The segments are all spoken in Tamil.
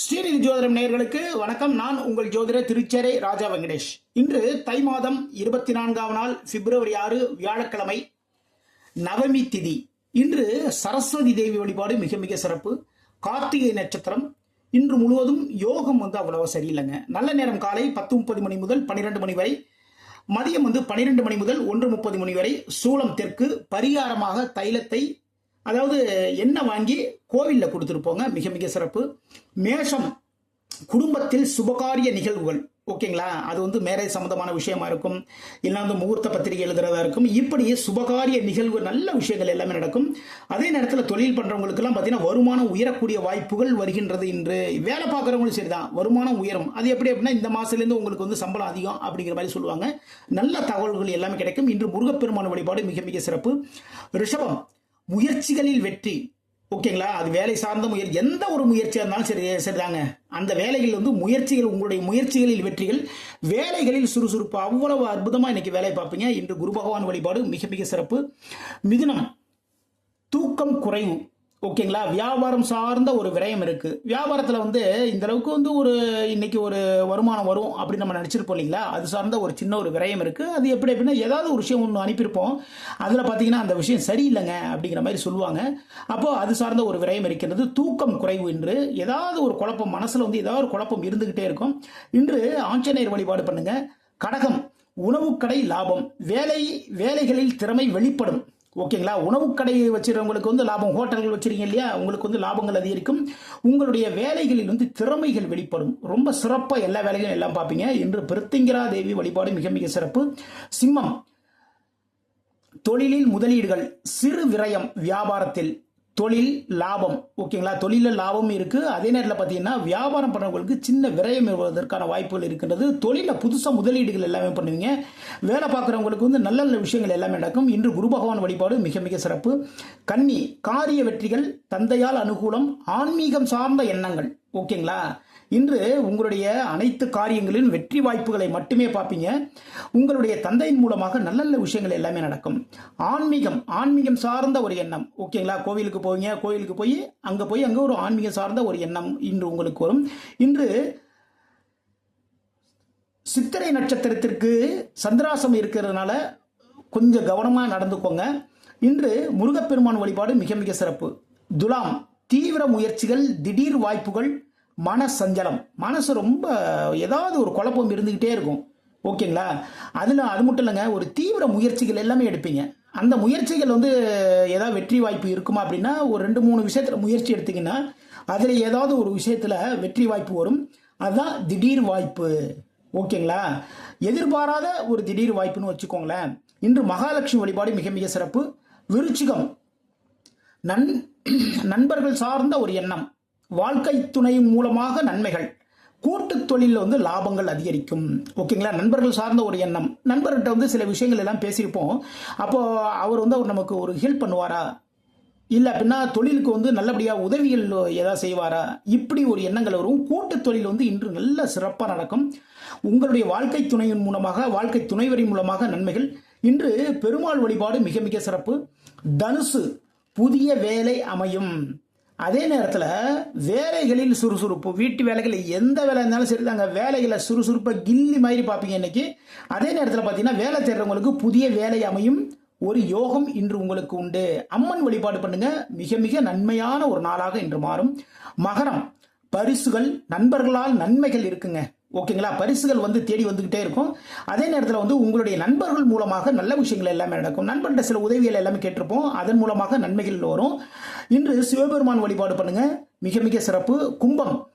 ஸ்ரீநிதி ஜோதிடம் நேயர்களுக்கு வணக்கம். நான் உங்கள் ஜோதிடர் திருச்சேரை ராஜா வெங்கடேஷ். இன்று தை மாதம் இருபத்தி நான்காம் நாள் பிப்ரவரி ஆறு வியாழக்கிழமை நவமி திதி. இன்று சரஸ்வதி தேவி வழிபாடு மிக மிக சிறப்பு. கார்த்திகை நட்சத்திரம். இன்று முழுவதும் யோகம் வந்து அவ்வளவு சரியில்லைங்க. நல்ல நேரம் காலை பத்து முப்பது மணி முதல் பன்னிரெண்டு மணி வரை. மதியம் வந்து பன்னிரெண்டு மணி முதல் ஒன்று முப்பது மணி வரை. சூளம் தெற்கு. பரிகாரமாக தைலத்தை அதாவது எண்ணெய் வாங்கி கோவிலில் கொடுத்துருப்போங்க மிக மிக சிறப்பு. மேஷம் குடும்பத்தில் சுபகாரிய நிகழ்வுகள். ஓகேங்களா? அது வந்து மேரேஜ் சம்மந்தமான விஷயமா இருக்கும். இல்லை வந்து முகூர்த்த பத்திரிகை எழுதுறதா இருக்கும். இப்படி சுபகாரிய நிகழ்வு நல்ல விஷயங்கள் எல்லாமே நடக்கும். அதே நேரத்தில் தொழில் பண்ணுறவங்களுக்குலாம் பார்த்தீங்கன்னா வருமானம் உயரக்கூடிய வாய்ப்புகள் வருகின்றது இன்று. வேலை பார்க்குறவங்களும் சரிதான். வருமானம் உயரும். அது எப்படி அப்படின்னா இந்த மாசத்துலேருந்து உங்களுக்கு வந்து சம்பளம் அதிகம் அப்படிங்கிற மாதிரி சொல்லுவாங்க. நல்ல தகவல்கள் எல்லாமே கிடைக்கும். இன்று முருகப்பெருமான வழிபாடு மிக மிக சிறப்பு. ரிஷபம் முயற்சிகளில் வெற்றி. ஓகேங்களா? அது வேலை சார்ந்த முயற்சி. எந்த ஒரு முயற்சியாக இருந்தாலும் சரி சரிதாங்க. அந்த வேலைகள் வந்து முயற்சிகள் உங்களுடைய முயற்சிகளில் வெற்றிகள் வேலைகளில் சுறுசுறுப்பு. அவ்வளவு அற்புதமாக இன்னைக்கு வேலை பார்ப்பீங்க. இன்று குரு பகவான் வழிபாடு மிக மிக சிறப்பு. மிதுனம். தூக்கம் குறைவு. ஓகேங்களா? வியாபாரம் சார்ந்த ஒரு விரயம் இருக்கு. வியாபாரத்தில் வந்து இந்த அளவுக்கு வந்து ஒரு இன்னைக்கு ஒரு வருமானம் வரும் அப்படின்னு நம்ம நினச்சிருப்போம் இல்லைங்களா? அது சார்ந்த ஒரு சின்ன ஒரு விரயம் இருக்கு. அது எப்படி அப்படின்னா ஏதாவது ஒரு விஷயம் ஒன்று அனுப்பியிருப்போம். அதில் பார்த்தீங்கன்னா அந்த விஷயம் சரியில்லைங்க அப்படிங்கிற மாதிரி சொல்லுவாங்க. அப்போ அது சார்ந்த ஒரு விரயம் இருக்கிறது தூக்கம் குறைவு என்று ஏதாவது ஒரு குழப்பம் மனசில் வந்து ஏதாவது ஒரு குழப்பம் இருந்துகிட்டே இருக்கும். இன்று ஆஞ்சநேயர் வழிபாடு பண்ணுங்க. கடகம் உணவுக்கடை லாபம். வேலை வேலைகளில் திறமை வெளிப்படும். ஓகேங்களா? உணவுக்கடை வச்சிருக்கவங்களுக்கு வந்து லாபம். ஹோட்டல்கள் வச்சிருக்கீங்க இல்லையா? உங்களுக்கு வந்து லாபங்கள் அதிகரிக்கும். உங்களுடைய வேலைகளில் வந்து திறமைகள் வெளிப்படும். ரொம்ப சிறப்பாக எல்லா வேலைகளும் எல்லாம் பார்ப்பீங்க. இன்று பிருத்திங்கிரா தேவி வழிபாடு மிக மிக சிறப்பு. சிம்மம். தொழிலில் முதலீடுகள். சிறு விரயம். வியாபாரத்தில் தொழில் லாபம். ஓகேங்களா? தொழிலில் லாபம் இருக்குது அதே நேரத்தில் பார்த்தீங்கன்னா வியாபாரம் பண்ணுறவங்களுக்கு சின்ன விரயம் வருவதற்கான வாய்ப்புகள் இருக்கின்றது. தொழிலில் புதுசாக முதலீடுகள் எல்லாமே பண்ணுவீங்க. வேலை பார்க்குறவங்களுக்கு வந்து நல்ல நல்ல விஷயங்கள் எல்லாமே நடக்கும். இன்று குரு பகவான் வழிபாடு மிக மிக சிறப்பு. கன்னி காரிய வெற்றிகள் தந்தையால் அனுகூலம் ஆன்மீகம் சார்ந்த எண்ணங்கள். ஓகேங்களா? இன்று உங்களுடைய அனைத்து காரியங்களின் வெற்றி வாய்ப்புகளை மட்டுமே பார்ப்பீங்க. உங்களுடைய தந்தையின் மூலமாக நல்ல நல்ல விஷயங்கள் எல்லாமே நடக்கும். ஆன்மீகம் ஆன்மீகம் சார்ந்த ஒரு எண்ணம். ஓகேங்களா? கோவிலுக்கு போவீங்க கோவிலுக்கு போய் அங்கே போய் அங்கே ஒரு ஆன்மீகம் சார்ந்த ஒரு எண்ணம் இன்று உங்களுக்கு வரும். இன்று சித்திரை நட்சத்திரத்திற்கு சந்திராசம் இருக்கிறதுனால கொஞ்சம் கவனமாக நடந்துக்கோங்க. இன்று முருகப்பெருமான் வழிபாடு மிக மிக சிறப்பு. துலாம் தீவிர முயற்சிகள் திடீர் வாய்ப்புகள் மன சஞ்சலம் மனசு ரொம்ப ஏதாவது ஒரு குழப்பம் இருந்துக்கிட்டே இருக்கும். ஓகேங்களா? அதில் அது மட்டும் இல்லைங்க ஒரு தீவிர முயற்சிகள் எல்லாமே எடுப்பீங்க. அந்த முயற்சிகள் வந்து ஏதாவது வெற்றி வாய்ப்பு இருக்குமா அப்படின்னா ஒரு ரெண்டு மூணு விஷயத்தில் முயற்சி எடுத்தீங்கன்னா அதில் ஏதாவது ஒரு விஷயத்தில் வெற்றி வாய்ப்பு வரும். அதுதான் திடீர் வாய்ப்பு. ஓகேங்களா? எதிர்பாராத ஒரு திடீர் வாய்ப்புன்னு வச்சுக்கோங்களேன். இன்று மகாலட்சுமி வழிபாடு மிக மிக சிறப்பு. விருச்சிகம். நன் நண்பர்கள் சார்ந்த ஒரு எண்ணம். வாழ்க்கை துணை மூலமாக நன்மைகள். கூட்டு தொழிலில் வந்து லாபங்கள் அதிகரிக்கும். ஓகேங்களா? நண்பர்கள் சார்ந்த ஒரு எண்ணம். நண்பர்கிட்ட வந்து சில விஷயங்கள் எல்லாம் பேசியிருப்போம். அப்போ அவர் வந்து அவர் நமக்கு ஒரு ஹெல்ப் பண்ணுவாரா? இல்லை அப்படின்னா தொழிலுக்கு வந்து நல்லபடியாக உதவிகள் ஏதாவது செய்வாரா? இப்படி ஒரு எண்ணங்கள் வரும். கூட்டு தொழில் வந்து இன்று நல்ல சிறப்பாக நடக்கும். உங்களுடைய வாழ்க்கை துணையின் மூலமாக வாழ்க்கை துணைவரின் மூலமாக நன்மைகள். இன்று பெருமாள் வழிபாடு மிக மிக சிறப்பு. தனுசு புதிய வேலை அமையும். அதே நேரத்தில் வேலைகளில் சுறுசுறுப்பு வீட்டு வேலைகளில் எந்த வேலை இருந்தாலும் சரி தாங்க வேலைகளை சுறுசுறுப்பாக கில்லி மாதிரி பார்ப்பீங்க இன்னைக்கு. அதே நேரத்தில் பார்த்தீங்கன்னா வேலை தேடுறவங்களுக்கு புதிய வேலை அமையும் ஒரு யோகம் இன்று உங்களுக்கு உண்டு. அம்மன் வழிபாடு பண்ணுங்க. மிக மிக நன்மையான ஒரு நாளாக இன்று மாறும். மகரம் பரிசுகள் நண்பர்களால் நன்மைகள் இருக்குங்க. ஓகேங்களா? பரிசுகள் வந்து தேடி வந்துக்கிட்டே இருக்கும். அதே நேரத்தில் வந்து உங்களுடைய நண்பர்கள் மூலமாக நல்ல விஷயங்கள் எல்லாமே நடக்கும். நண்பர்கிட்ட சில உதவிகள் எல்லாமே கேட்டிருப்போம். அதன் மூலமாக நன்மைகள் வரும். இன்று சிவபெருமான் வழிபாடு பண்ணுங்க. மிக மிக சிறப்பு. கும்பம்.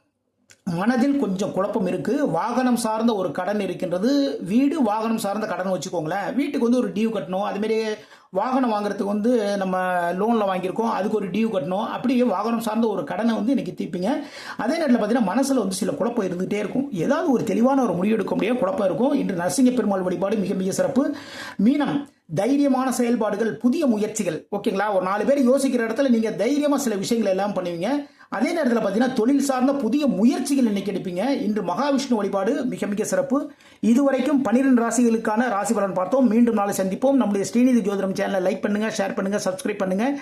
மனதில் கொஞ்சம் குழப்பம் இருக்கு. வாகனம் சார்ந்த ஒரு கடன் இருக்கின்றது. வீடு வாகனம் சார்ந்த கடன் வச்சுக்கோங்களேன். வீட்டுக்கு வந்து ஒரு டியூ கட்டணும். அதுமாரி வாகனம் வாங்குறதுக்கு வந்து நம்ம லோனில் வாங்கியிருக்கோம். அதுக்கு ஒரு டியூ கட்டணும். அப்படியே வாகனம் சார்ந்த ஒரு கடனை வந்து எனக்கு தீர்ப்பீங்க. அதே நேரத்தில் பார்த்தீங்கன்னா மனசில் வந்து சில குழப்பம் இருந்துகிட்டே இருக்கும். ஏதாவது ஒரு தெளிவான ஒரு முடிவெடுக்க முடியாது குழப்பம் இருக்கும். இன்று நரசிங்க பெருமாள் வழிபாடு மிக மிக சிறப்பு. மீனம் தைரியமான செயல்பாடுகள் புதிய முயற்சிகள். ஓகேங்களா? ஒரு நாலு பேர் யோசிக்கிற இடத்துல நீங்கள் தைரியமாக சில விஷயங்கள் எல்லாம் பண்ணுவீங்க. அதே நேரத்தில் பார்த்தீங்கன்னா தொழில் சார்ந்த புதிய முயற்சிகள் இன்னைக்கு எடுப்பீங்க? இன்று மகாவிஷ்ணு வழிபாடு மிக மிக சிறப்பு. இதுவரைக்கும் பன்னிரெண்டு ராசிகளுக்கான ராசி பலன் பார்த்தோம். மீண்டும் நாளை சந்திப்போம். நம்முடைய ஸ்ரீநிதி ஜோதிடம் சேனலை லைக் பண்ணுங்கள் ஷேர் பண்ணுங்கள் சப்ஸ்கிரைப் பண்ணுங்கள்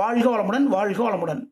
வாழ்க வளமுடன் வாழ்க வளமுடன்.